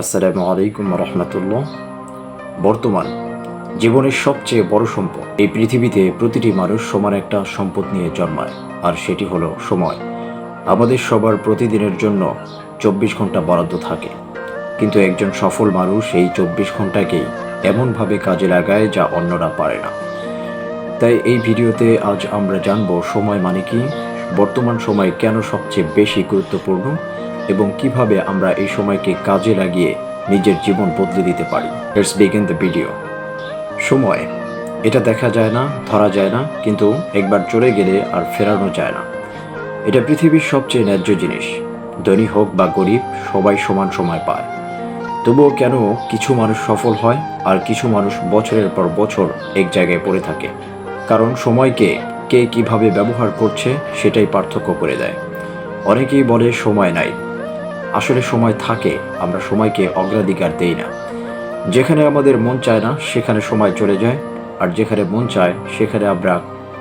আসসালামু আলাইকুম রহমতুল্লাহ বর্তমান জীবনের সবচেয়ে বড় সম্পদ, এই পৃথিবীতে প্রতিটি মানুষ সমান একটা সম্পদ নিয়ে জন্মায়, আর সেটি হলো সময়। আমাদের সবার প্রতিদিনের জন্য চব্বিশ ঘণ্টা বরাদ্দ থাকে, কিন্তু একজন সফল মানুষ এই চব্বিশ ঘন্টাকেই এমনভাবে কাজে লাগায় যা অন্যরা পারে না। তাই এই ভিডিওতে আজ আমরা জানব সময় মানে কি, বর্তমান সময় কেন সবচেয়ে বেশি গুরুত্বপূর্ণ এবং কীভাবে আমরা এই সময়কে কাজে লাগিয়ে নিজের জীবন বদলে দিতে পারি। লেটস বিগিন দ্য ভিডিও সময়। এটা দেখা যায় না, ধরা যায় না, কিন্তু একবার চলে গেলে আর ফেরানো যায় না। এটা পৃথিবীর সবচেয়ে ন্যায্য জিনিস। ধনী হোক বা গরিব, সবাই সমান সময় পায়। তবুও কেন কিছু মানুষ সফল হয় আর কিছু মানুষ বছরের পর বছর এক জায়গায় পড়ে থাকে? কারণ সময়কে কে কীভাবে ব্যবহার করছে সেটাই পার্থক্য করে দেয়। অনেকেই বলে সময় নাই। আসলে সময় থাকে, আমরা সময়কে অগ্রাধিকার দেই না। যেখানে আমাদের মন চায় না, সেখানে সময় চলে যায়, আর যেখানে মন চায়, সেখানে আমরা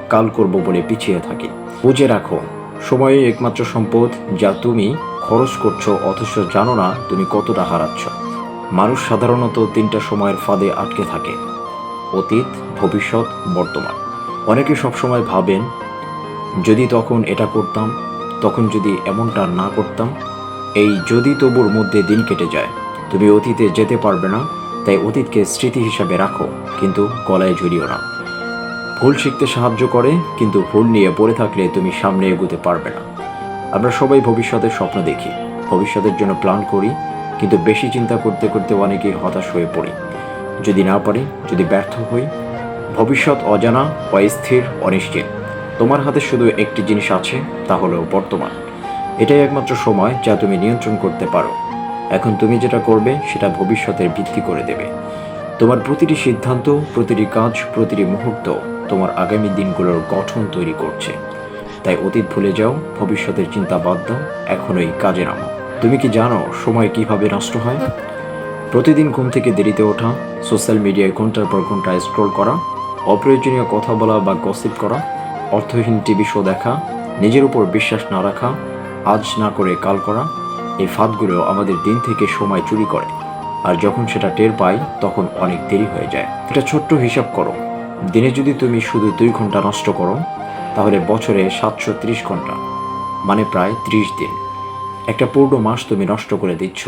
কাল করব বলে পিছিয়ে থাকি। বুঝে রাখো সময়ই একমাত্র সম্পদ যা তুমি খরচ করছ, অথচ জানো না তুমি কতটা হারাচ্ছ। মানুষ সাধারণত তিনটা সময়ের ফাঁদে আটকে থাকে, অতীত, ভবিষ্যৎ, বর্তমান। অনেকে সবসময় ভাবেন, যদি তখন এটা করতাম, তখন যদি এমনটা না করতাম এই যদি তবুর মধ্যে দিন কেটে যায়, তুমি অতীতে যেতে পারবে না, তাই অতীতকে স্মৃতি হিসাবে রাখো, কিন্তু গলায় ঝুলিও না। ভুল শিখতে সাহায্য করে, কিন্তু ভুল নিয়ে পড়ে থাকলে তুমি সামনে এগোতে পারবে না। আমরা সবাই ভবিষ্যতের স্বপ্ন দেখি, ভবিষ্যতের জন্য প্ল্যান করি, কিন্তু বেশি চিন্তা করতে করতে অনেকেই হতাশ হয়ে পড়ি। যদি না পারি, যদি ব্যর্থ হই, ভবিষ্যৎ অজানা অস্থির অনিশ্চিত। তোমার হাতে শুধু একটি জিনিস আছে, তা হলো বর্তমান। এটাই একমাত্র সময় যা তুমি নিয়ন্ত্রণ করতে পারো। এখন তুমি যেটা করবে, সেটা ভবিষ্যতের ভিত্তি করে দেবে। তোমার প্রতিটি সিদ্ধান্ত, প্রতিটি কাজ, প্রতিটি মুহূর্ত তোমার আগামী দিনগুলোর গঠন তৈরি করছে। তাই অতীত ভুলে যাও, ভবিষ্যতের চিন্তা বাদ দাও এখনই কাজে নামো। তুমি কি জানো সময় কীভাবে নষ্ট হয়? প্রতিদিন ঘুম থেকে দেরিতে ওঠা, সোশ্যাল মিডিয়ায় ঘণ্টার পর ঘণ্টা স্ক্রল করা, অপ্রয়োজনীয় কথা বলা বা গসিপ করা, অর্থহীন টিভি শো দেখা, নিজের উপর বিশ্বাস না রাখা আজ না করে কাল করা এই ফাঁদগুলো আমাদের দিন থেকে সময় চুরি করে। আর যখন সেটা টের পাই, তখন অনেক দেরি হয়ে যায়। একটা ছোট্ট হিসাব করো। দিনে যদি তুমি শুধু দুই ঘণ্টা নষ্ট করো, তাহলে বছরে সাতশো ত্রিশ ঘণ্টা মানে প্রায় ত্রিশ দিন। একটা পূর্ণ মাস তুমি নষ্ট করে দিচ্ছ,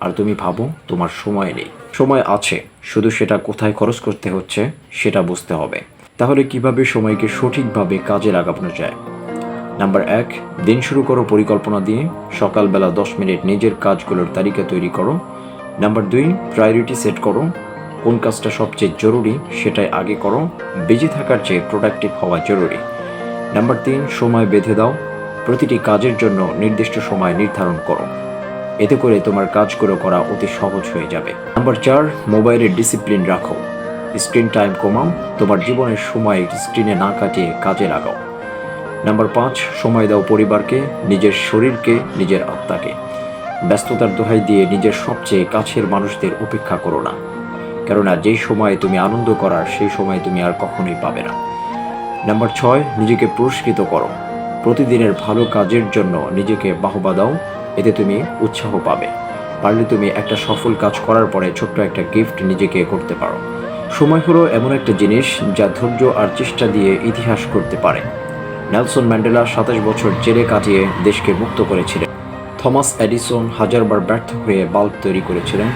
আর তুমি ভাবো তোমার সময় নেই। সময় আছে, শুধু সেটা কোথায় খরচ করতে হচ্ছে, সেটা বুঝতে হবে। তাহলে কীভাবে সময়কে সঠিকভাবে কাজে লাগানো যায়? নাম্বার এক, দিন শুরু করো পরিকল্পনা দিয়ে, সকালবেলা দশ মিনিট নিজের কাজগুলোর তালিকা তৈরি করো। নাম্বার দুই প্রায়োরিটি সেট করো। কোন কাজটা সবচেয়ে জরুরি সেটাই আগে করো। বেঁচে থাকার চেয়ে প্রোডাক্টিভ হওয়া জরুরি। নাম্বার তিন, সময় বেঁধে দাও। প্রতিটি কাজের জন্য নির্দিষ্ট সময় নির্ধারণ করো। এতে করে তোমার কাজগুলো করা অতি সহজ হয়ে যাবে। নাম্বার চার মোবাইলের ডিসিপ্লিন রাখো। স্ক্রিন টাইম কমাও। তোমার জীবনের সময় স্ক্রিনে না কাটিয়ে কাজে লাগাও। নাম্বার পাঁচ, সময় দাও পরিবারকে, নিজের শরীরকে, নিজের আত্মাকে। ব্যস্ততার দোহাই দিয়ে নিজের সবচেয়ে কাছের মানুষদের উপেক্ষা করো না। কেননা যেই সময় তুমি আনন্দ করার, সেই সময় তুমি আর কখনোই পাবে না। নাম্বার ছয়, নিজেকে পুরস্কৃত করো। প্রতিদিনের ভালো কাজের জন্য নিজেকে বাহবা দাও, এতে তুমি উৎসাহ পাবে। পারলে তুমি একটা সফল কাজ করার পরে ছোট্ট একটা গিফট নিজেকে করতে পারো। সময় হলো এমন একটা জিনিস যা ধৈর্য আর চেষ্টা দিয়ে ইতিহাস করতে পারে। নেলসন ম্যান্ডেলা সাতাশ বছর জেলে কাটিয়ে দেশকে মুক্ত করেছিলেন। থমাস এডিসন হাজারবার ব্যর্থ হয়ে বাল্ব তৈরি করেছিলেন।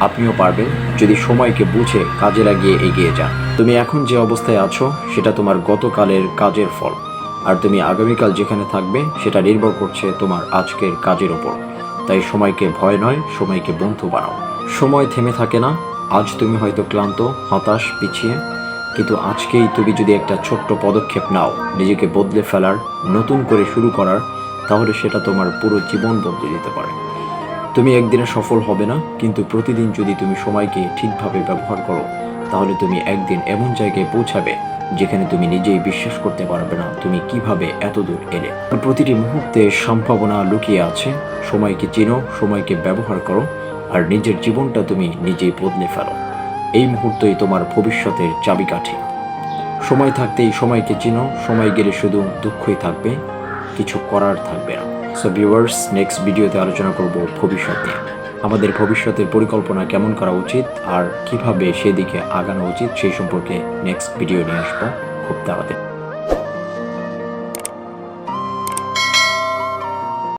আপনিও পারবেন, যদি সময়কে বুঝে কাজে লাগিয়ে এগিয়ে যান। তুমি এখন যে অবস্থায় আছো, সেটা তোমার গতকালের কাজের ফল। আর তুমি আগামীকাল যেখানে থাকবে, সেটা নির্ভর করছে তোমার আজকের কাজের ওপর। তাই সময়কে ভয় নয়, সময়কে বন্ধু বানাও। সময় থেমে থাকে না, আজ তুমি হয়তো ক্লান্ত, হতাশ, পিছিয়ে। কিন্তু আজকেই তুমি যদি একটা ছোট্ট পদক্ষেপ নাও, নিজেকে বদলে ফেলার, নতুন করে শুরু করার, তাহলে সেটা তোমার পুরো জীবন বদলে দিতে পারে। তুমি একদিনে সফল হবে না, কিন্তু প্রতিদিন যদি তুমি সময়কে ঠিকভাবে ব্যবহার করো, তাহলে তুমি একদিন এমন জায়গায় পৌঁছাবে, যেখানে তুমি নিজেই বিশ্বাস করতে পারবে না তুমি কীভাবে এত দূর এলে। প্রতিটি মুহূর্তে সম্ভাবনা লুকিয়ে আছে, সময়কে চিনো, সময়কে ব্যবহার করো, আর নিজের জীবনটা তুমি নিজেই বদলে ফেলো। এই মুহূর্তই তোমার ভবিষ্যতের চাবিকাঠি। সময় থাকতে এই সময়কে চিনো, সময় গেলে শুধু দুঃখই থাকবে, কিছু করার থাকবে না। সো ভিউয়ার্স নেক্সট ভিডিওতে আলোচনা করব ভবিষ্যতে আমাদের ভবিষ্যতের পরিকল্পনা কেমন করা উচিত আর কীভাবে সেদিকে আগানো উচিত সেই সম্পর্কে নেক্সট ভিডিও নিয়ে আসব। খুব তাড়াতাড়ি।